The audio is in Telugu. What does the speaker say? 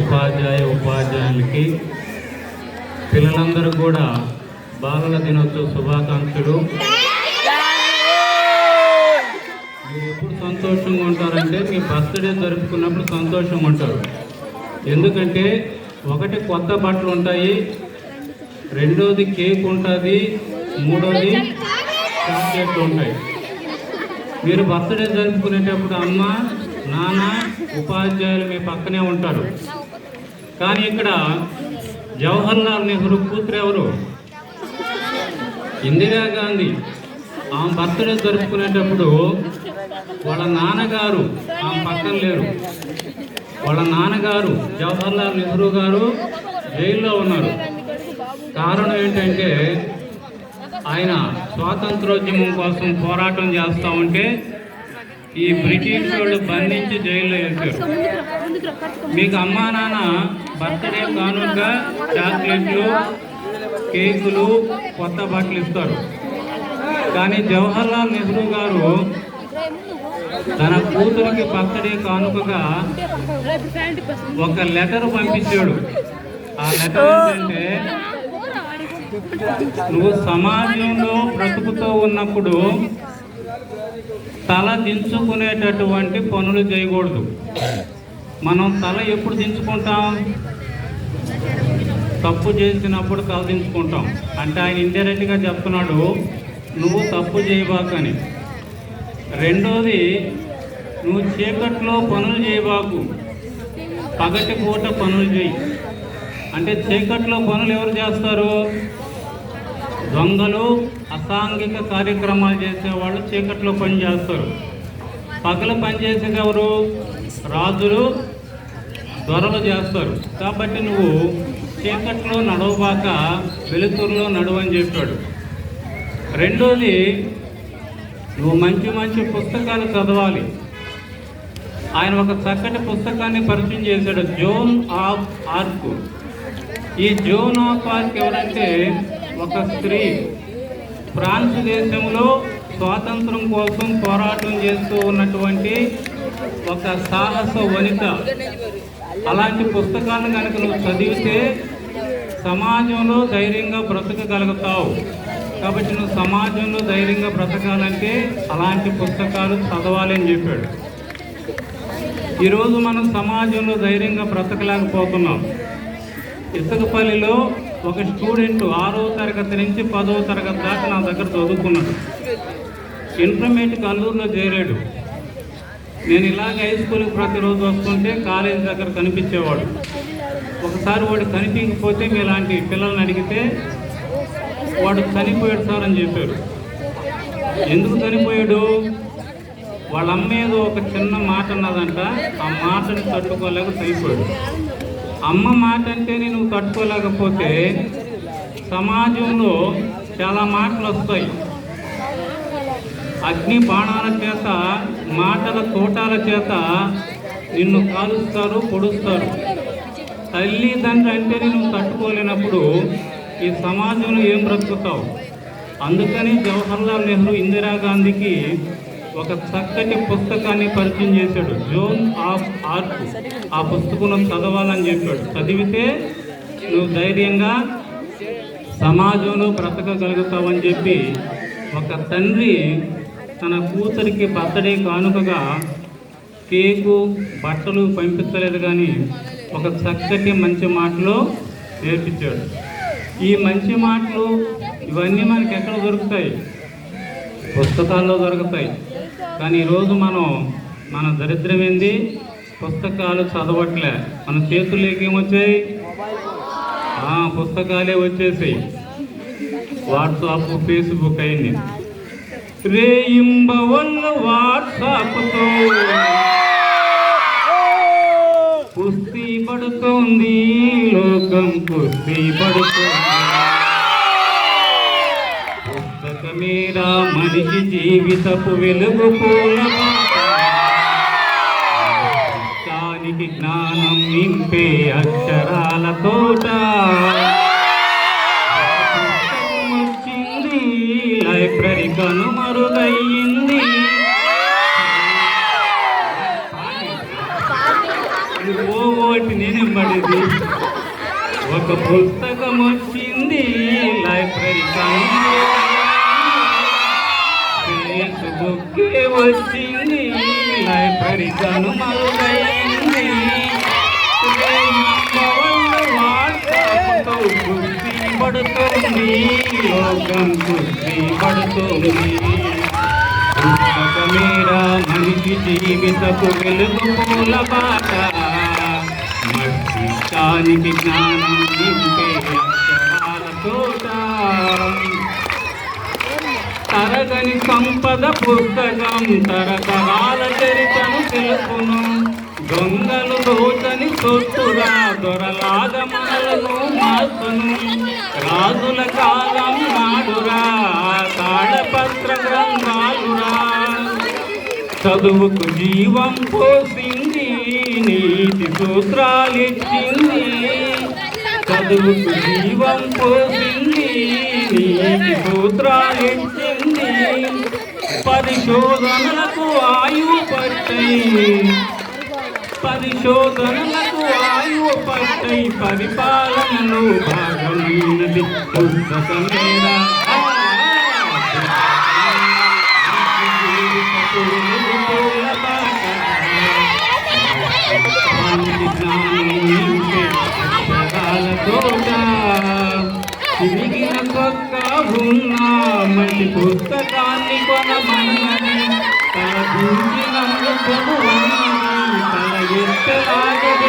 ఉపాధ్యాయ ఉపాధ్యాయులకి పిల్లలందరూ కూడా బాలల దినోత్సవ శుభాకాంక్షలు. మీరు ఎప్పుడు సంతోషంగా ఉంటారంటే మీ బర్త్డే జరుపుకున్నప్పుడు సంతోషంగా ఉంటారు. ఎందుకంటే ఒకటి కొత్త బట్టలు ఉంటాయి రెండోది కేక్ ఉంటుంది మూడోది చాక్లెట్లు ఉంటాయి. మీరు బర్త్డే జరుపుకునేటప్పుడు అమ్మ నాన్న ఉపాధ్యాయులు మీ పక్కనే ఉంటారు. కానీ ఇక్కడ జవహర్లాల్ నెహ్రూ కూతురు ఎవరు? ఇందిరాగాంధీ ఆమె బర్త్డే జరుపుకునేటప్పుడు వాళ్ళ నాన్నగారు ఆమె పక్కన లేరు. వాళ్ళ నాన్నగారు జవహర్లాల్ నెహ్రూ గారు జైల్లో ఉన్నారు. కారణం ఏంటంటే ఆయన స్వాతంత్రోద్యమం కోసం పోరాటం చేస్తూ ఉంటే ఈ బ్రిటిష్ వాళ్ళు బంధించి జైల్లో వేశారు. మీకు అమ్మా నాన్న బర్త్డే కానుకగా చాక్లెట్లు కేకులు కొత్త బట్టలు ఇస్తారు. కానీ జవహర్లాల్ నెహ్రూ గారు తన కూతురికి బర్త్డే కానుకగా ఒక లెటర్ పంపించాడు. ఆ లెటర్ ఏంటంటే నువ్వు సమాజంలో బ్రతుకుతూ ఉన్నప్పుడు తల దించుకునేటటువంటి పనులు చేయకూడదు. మనం తల ఎప్పుడు దించుకుంటాం? తప్పు చేసినప్పుడు తల దించుకుంటాం. అంటే ఆయన ఇండైరెక్ట్గా చెప్తున్నాడు నువ్వు తప్పు చేయబాకని. రెండోది నువ్వు చీకట్లో పనులు చేయబాకు. పగటి పూట పనులు చేయి. అంటే చీకట్లో పనులు ఎవరు చేస్తారు? దొంగలు అసాంఘిక కార్యక్రమాలు చేసేవాళ్ళు చీకట్లో పని చేస్తారు. పగల పని చేసేది ఎవరు? రాజులు దొరలు చేస్తారు. కాబట్టి నువ్వు చీకట్లో నడవబాక వెలుతురులో నడవని చెప్పాడు. రెండోది నువ్వు మంచి మంచి పుస్తకాలు చదవాలి. ఆయన ఒక చక్కటి పుస్తకాన్ని పరిచయం చేశాడు జోన్ ఆఫ్ ఆర్క్. ఈ జోన్ ఆఫ్ ఆర్క్ ఎవరంటే ఒక స్త్రీ. ఫ్రాన్స్ దేశంలో స్వాతంత్రం కోసం పోరాటం చేస్తూ ఉన్నటువంటి ఒక సాహస వనిత. అలాంటి పుస్తకాలను కనుక నువ్వు చదివితే సమాజంలో ధైర్యంగా బ్రతకగలుగుతావు. కాబట్టి నువ్వు సమాజంలో ధైర్యంగా బ్రతకాలంటే అలాంటి పుస్తకాలు చదవాలి అని చెప్పాడు. ఈరోజు మనం సమాజంలో ధైర్యంగా బ్రతకలేకపోతున్నాం. ఇసుకపల్లిలో ఒక స్టూడెంట్ ఆరో తరగతి నుంచి పదో తరగతి దాకా నా దగ్గర చదువుకున్నాడు. ఇంటర్మీడియట్ అల్లూరులో చేరాడు. నేను ఇలాగ హై స్కూల్కి ప్రతిరోజు వస్తుంటే కాలేజీ దగ్గర కనిపించేవాడు. ఒకసారి వాడు కనిపించకపోతే మీలాంటి పిల్లల్ని అడిగితే వాడు చనిపోయాడు సార్ అని చెప్పారు. ఎందుకు చనిపోయాడు? వాళ్ళ అమ్మ ఏదో ఒక చిన్న మాట అన్నదంట ఆ మాటని తట్టుకోలేక చనిపోయాడు. అమ్మ మాట అంటే నువ్వు తట్టుకోలేకపోతే సమాజంలో చాలా మాటలు వస్తాయి. అగ్ని బాణాల చేత మాటల తోటాల చేత నిన్ను కాలుస్తారు పొడుస్తారు. తల్లి తండ్రి అంటే నువ్వు తట్టుకోలేనప్పుడు ఈ సమాజంలో ఏం బ్రతుకుతావు? అందుకని జవహర్లాల్ నెహ్రూ ఇందిరాగాంధీకి ఒక చక్కటి పుస్తకాన్ని పరిచయం చేశాడు. Joan of art. ఆ పుస్తకం చదవాలని చెప్పాడు. చదివితే నువ్వు ధైర్యంగా సమాజంలో బ్రతకగలుగుతావని చెప్పి ఒక తండ్రి తన కూతురికి బర్త్డే కానుకగా కేకు బట్టలు పంపించలేదు కానీ ఒక చక్కటి మంచి మాటలు నేర్పించాడు. ఈ మంచి మాటలు ఇవన్నీ మనకి ఎక్కడ దొరుకుతాయి? పుస్తకాల్లో దొరుకుతాయి. కానీ ఈరోజు మనం మన దరిద్రం ఏంది? పుస్తకాలు చదవట్లే. మన చేతుల్లోకి ఏమొచ్చాయి? ఆ, పుస్తకాలే వచ్చేసాయి. వాట్సాప్ ఫేస్బుక్ అయింది. రేయింబవల్ల వాట్సాప్తో. కుస్తీ పడుతోంది లోకం కుస్తీ పడుతోంది. పుస్తకమేరా మనిషి జీవితపు వెలుగు పూల జ్ఞానం నింపే అక్షరాల తోట. కనుమరుగయ్యింది ఓటి నేనేం ఒక పుస్తకం వచ్చింది. లైబ్రరీ వచ్చింది. లైబ్రరీ కనుమరుగైంది వాట్సాప్తో పడుతుంది లోకం కుస్తీ పడుతుంది పుస్తకమేర మనిషి జీవితపు వెలుగు మూల పాట మనిషానికి జ్ఞానం నింపే తోట తరగని సంపద పుస్తకం తరతరాల చరితను తెలుపును. దొంగలు దోచని సొత్తుగా దొరలాద మనలను మార్పును రాజుల కాలం నాడురా తాళపత్ర గ్రంథాలురా. చదువుకు జీవం పోసింది నీతి సూత్రాలిచ్చింది. చదువుకు జీవం పోసింది నీతి సూత్రాలిచ్చింది. పరిశోధనలకు ఆయువు పట్టై పరిశోధనలకు ఆయువు పట్టై పరిపాలనలో భాగమైనది పుస్తకమేరా తిరిగిన కొక్క ఉన్నా మంచి పుస్తకాన్ని కొనమన్నది తల దూచి నన్ను కొనువన్నది